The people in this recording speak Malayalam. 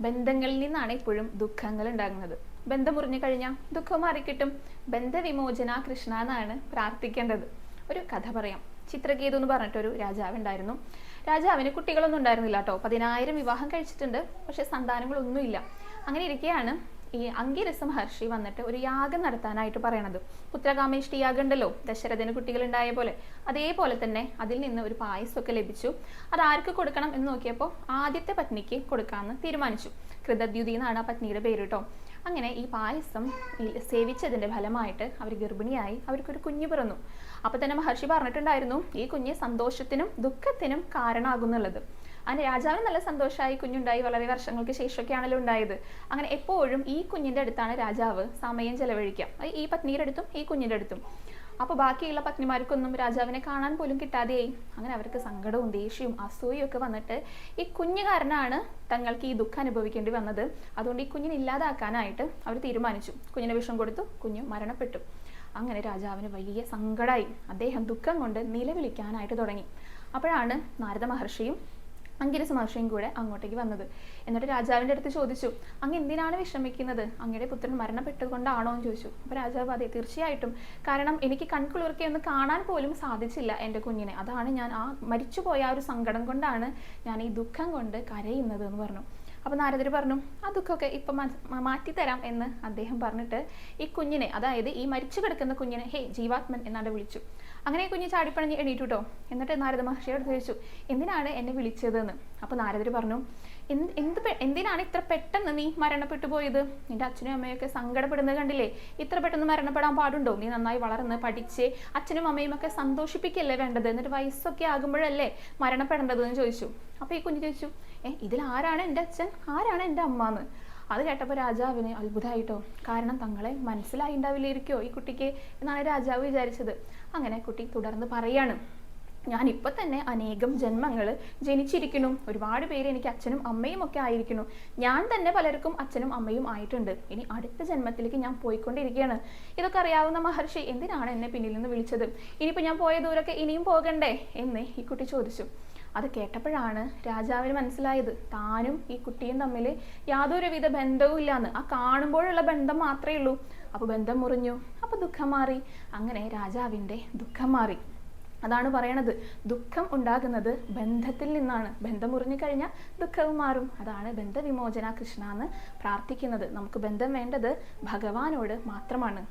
ബന്ധങ്ങളിൽ നിന്നാണ് ഇപ്പോഴും ദുഃഖങ്ങൾ ഉണ്ടാകുന്നത്. ബന്ധം മുറിഞ്ഞു കഴിഞ്ഞാൽ ദുഃഖം മാറിക്കിട്ടും. ബന്ധവിമോചന കൃഷ്ണ എന്നാണ് പ്രാർത്ഥിക്കേണ്ടത്. ഒരു കഥ പറയാം. ചിത്രകേതു എന്ന് പറഞ്ഞിട്ടൊരു രാജാവ് ഉണ്ടായിരുന്നു. രാജാവിന് കുട്ടികളൊന്നും ഉണ്ടായിരുന്നില്ല കേട്ടോ. പതിനായിരം വിവാഹം കഴിച്ചിട്ടുണ്ട്. പക്ഷെ സന്താനങ്ങളൊന്നുമില്ല. അങ്ങനെ ഇരിക്കെയാണ് ഈ അങ്കിരസ മഹർഷി വന്നിട്ട് ഒരു യാഗം നടത്താനായിട്ട് പറയണത്. പുത്രകാമേഷ്ടി യാഗം ഉണ്ടല്ലോ ദശരഥന് കുട്ടികൾ ഉണ്ടായ പോലെ. അതേപോലെ തന്നെ അതിൽ നിന്ന് ഒരു പായസമൊക്കെ ലഭിച്ചു. അത് ആർക്ക് കൊടുക്കണം എന്ന് നോക്കിയപ്പോൾ ആദ്യത്തെ പത്നിക്ക് കൊടുക്കാമെന്ന് തീരുമാനിച്ചു. കൃതദ്യുതി എന്നാണ് ആ പത്നിയുടെ പേര് കേട്ടോ. അങ്ങനെ ഈ പായസം സേവിച്ചതിന്റെ ഫലമായിട്ട് അവർ ഗർഭിണിയായി അവർക്കൊരു കുഞ്ഞ് പിറന്നു. അപ്പോൾ തന്നെ മഹർഷി പറഞ്ഞിട്ടുണ്ടായിരുന്നു ഈ കുഞ്ഞ് സന്തോഷത്തിനും ദുഃഖത്തിനും കാരണമാകുന്നുള്ളത്. അങ്ങനെ രാജാവിന് നല്ല സന്തോഷമായി കുഞ്ഞുണ്ടായി വളരെ വർഷങ്ങൾക്ക് ശേഷമൊക്കെയാണല്ലോ ഉണ്ടായത്. അങ്ങനെ എപ്പോഴും ഈ കുഞ്ഞിന്റെ അടുത്താണ് രാജാവ് സമയം ചെലവഴിക്കുക. ഈ പത്നിയുടെ അടുത്തും ഈ കുഞ്ഞിന്റെ അടുത്തും. അപ്പോൾ ബാക്കിയുള്ള പത്നിമാർക്കൊന്നും രാജാവിനെ കാണാൻ പോലും കിട്ടാതെയായി. അങ്ങനെ അവർക്ക് സങ്കടവും ദേഷ്യവും അസൂയയും ഒക്കെ വന്നിട്ട് ഈ കുഞ്ഞു കാരനാണ് തങ്ങൾക്ക് ഈ ദുഃഖം അനുഭവിക്കേണ്ടി വന്നത്. അതുകൊണ്ട് ഈ കുഞ്ഞിനെ ഇല്ലാതാക്കാനായിട്ട് അവർ തീരുമാനിച്ചു. കുഞ്ഞിനെ വിഷം കൊടുത്തു കുഞ്ഞു മരണപ്പെട്ടു. അങ്ങനെ രാജാവിന് വലിയ സങ്കടമായി അദ്ദേഹം ദുഃഖം കൊണ്ട് നിലവിളിക്കാനായിട്ട് തുടങ്ങി. അപ്പോഴാണ് നാരദ മഹർഷിയും അങ്കിരസ് മഹർഷിയും കൂടെ അങ്ങോട്ടേക്ക് വന്നത്. എന്നിട്ട് രാജാവിന്റെ അടുത്ത് ചോദിച്ചു അങ്ങ് എന്തിനാണ് വിഷമിക്കുന്നത്? അങ്ങയുടെ പുത്രൻ മരണപ്പെട്ടുകൊണ്ടാണോ? എന്ന് ചോദിച്ചു. അപ്പോൾ രാജാവ് അതെ തീർച്ചയായിട്ടും. കാരണം എനിക്ക് കൺകുളിർക്കെ ഒന്ന് കാണാൻ പോലും സാധിച്ചില്ല എന്റെ കുഞ്ഞിനെ. അതാണ് ഞാൻ ആ മരിച്ചുപോയ ആ ഒരു സങ്കടം കൊണ്ടാണ് ഞാൻ ഈ ദുഃഖം കൊണ്ട് കരയുന്നത് എന്ന് പറഞ്ഞു. അപ്പോൾ നാരദർ പറഞ്ഞു അതൊക്കെ ഇപ്പൊ മാറ്റി തരാം എന്ന് അദ്ദേഹം പറഞ്ഞിട്ട് ഈ കുഞ്ഞിനെ അതായത് ഈ മരിച്ചു കിടക്കുന്ന കുഞ്ഞിനെ ഹേ ജീവാത്മൻ എന്നാണ് വിളിച്ചു. അങ്ങനെ കുഞ്ഞ് ചാടിപ്പണഞ്ഞ് എണീറ്റു കേട്ടോ എന്നിട്ട് നാരദ മഹർഷിയോട് ചോദിച്ചു എന്തിനാണ് എന്നെ വിളിച്ചതെന്ന്? അപ്പോൾ നാരദർ പറഞ്ഞു എന്ത് എന്ത് എന്തിനാണ് ഇത്ര പെട്ടെന്ന് നീ മരണപ്പെട്ടു പോയത്? നിന്റെ അച്ഛനും അമ്മയൊക്കെ സങ്കടപ്പെടുന്നത് കണ്ടില്ലേ? ഇത്ര പെട്ടെന്ന് മരണപ്പെടാൻ പാടുണ്ടോ? നീ നന്നായി വളർന്ന് പഠിച്ച് അച്ഛനും അമ്മയും ഒക്കെ സന്തോഷിപ്പിക്കല്ലേ വേണ്ടത്? എന്നിട്ട് വയസ്സൊക്കെ ആകുമ്പോഴല്ലേ മരണപ്പെടേണ്ടത് എന്ന് ചോദിച്ചു. അപ്പോൾ ഈ കുഞ്ഞ് ചോദിച്ചു ഏ ഇതിൽ ആരാണ് എന്റെ അച്ഛൻ? ആരാണ് എന്റെ അമ്മ എന്ന് അത് കേട്ടപ്പോൾ രാജാവിന് അത്ഭുതമായിട്ടോ കാരണം തങ്ങളെ മനസ്സിലായി ഉണ്ടാവില്ലായിരിക്കോ ഈ കുട്ടിക്ക്? എന്നാണ് രാജാവ് വിചാരിച്ചത്. അങ്ങനെ കുട്ടി തുടർന്ന് പറയാണ് ഞാൻ ഇപ്പൊ തന്നെ അനേകം ജന്മങ്ങൾ ജനിച്ചിരിക്കുന്നു. ഒരുപാട് പേര് എനിക്ക് അച്ഛനും അമ്മയും ഒക്കെ ആയിരിക്കുന്നു. ഞാൻ തന്നെ പലർക്കും അച്ഛനും അമ്മയും ആയിട്ടുണ്ട്. ഇനി അടുത്ത ജന്മത്തിലേക്ക് ഞാൻ പോയിക്കൊണ്ടിരിക്കുകയാണ്. ഇതൊക്കെ അറിയാവുന്ന മഹർഷി എന്തിനാണ് എന്നെ പിന്നിൽ നിന്ന് വിളിച്ചത്? ഇനിയിപ്പോൾ ഞാൻ പോയ ദൂരൊക്കെ ഇനിയും പോകണ്ടേ? എന്ന് ഈ കുട്ടി ചോദിച്ചു. അത് കേട്ടപ്പോഴാണ് രാജാവിന് മനസ്സിലായത്. താനും ഈ കുട്ടിയും തമ്മിൽ യാതൊരുവിധ ബന്ധവും ഇല്ലാന്ന് ആ കാണുമ്പോഴുള്ള ബന്ധം മാത്രമേ ഉള്ളൂ. അപ്പോൾ ബന്ധം മുറിഞ്ഞു. അപ്പോൾ ദുഃഖം മാറി. അങ്ങനെ രാജാവിന്റെ ദുഃഖം മാറി. അതാണ് പറയണത്. ദുഃഖം ഉണ്ടാകുന്നത് ബന്ധത്തിൽ നിന്നാണ്. ബന്ധം മുറിഞ്ഞു കഴിഞ്ഞാൽ ദുഃഖവും മാറും. അതാണ് ബന്ധവിമോചന കൃഷ്ണ എന്ന് പ്രാർത്ഥിക്കുന്നത്. നമുക്ക് ബന്ധം വേണ്ടത് ഭഗവാനോട് മാത്രമാണ്.